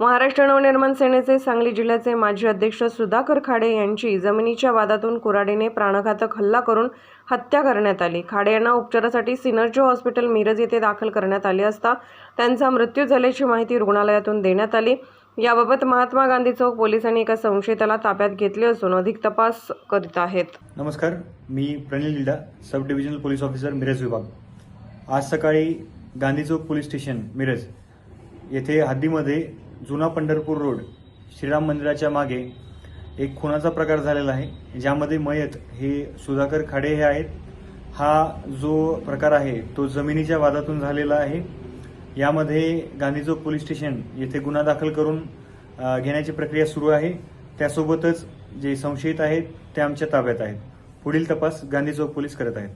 महाराष्ट्र नवनिर्माण सेनेचे सांगली जिल्ह्याचे माजी अध्यक्ष सुधाकर खाडे यांची जमिनीच्या वादातून कुराडीने प्राणघातक हल्ला करून हत्या करण्यात आली. खाडे यांना उपचारासाठी सिनर्जो हॉस्पिटल मिरज येथे दाखल करण्यात आले असता त्यांचा मृत्यू झाल्याची माहिती रुग्णालयातून देण्यात आली. याबाबत महात्मा गांधी चौक पोलिसांनी एका संशयिताला ताब्यात घेतले असून अधिक तपास करीत आहेत. नमस्कार मी Pranil Lida sub divisional police officer Miraj विभाग. आज सकाळी गांधी चौक पोलीस स्टेशन मिरज येथे हद्दीमध्ये जुना पंढरपूर रोड श्रीराम मंदिराच्या मागे एक खुनाचा प्रकार झालेला आहे ज्यामध्ये मयत हे सुधाकर खाडे हे आहेत. हा जो प्रकार आहे तो जमिनीच्या वादातून झालेला आहे. यामध्ये गांधी चौक पोलीस स्टेशन येथे गुन्हा दाखल करून घेण्याची प्रक्रिया सुरू आहे. त्यासोबतच जे संशयित आहेत ते आमच्या ताब्यात आहेत. पुढील तपास गांधी चौक पोलीस करत आहेत.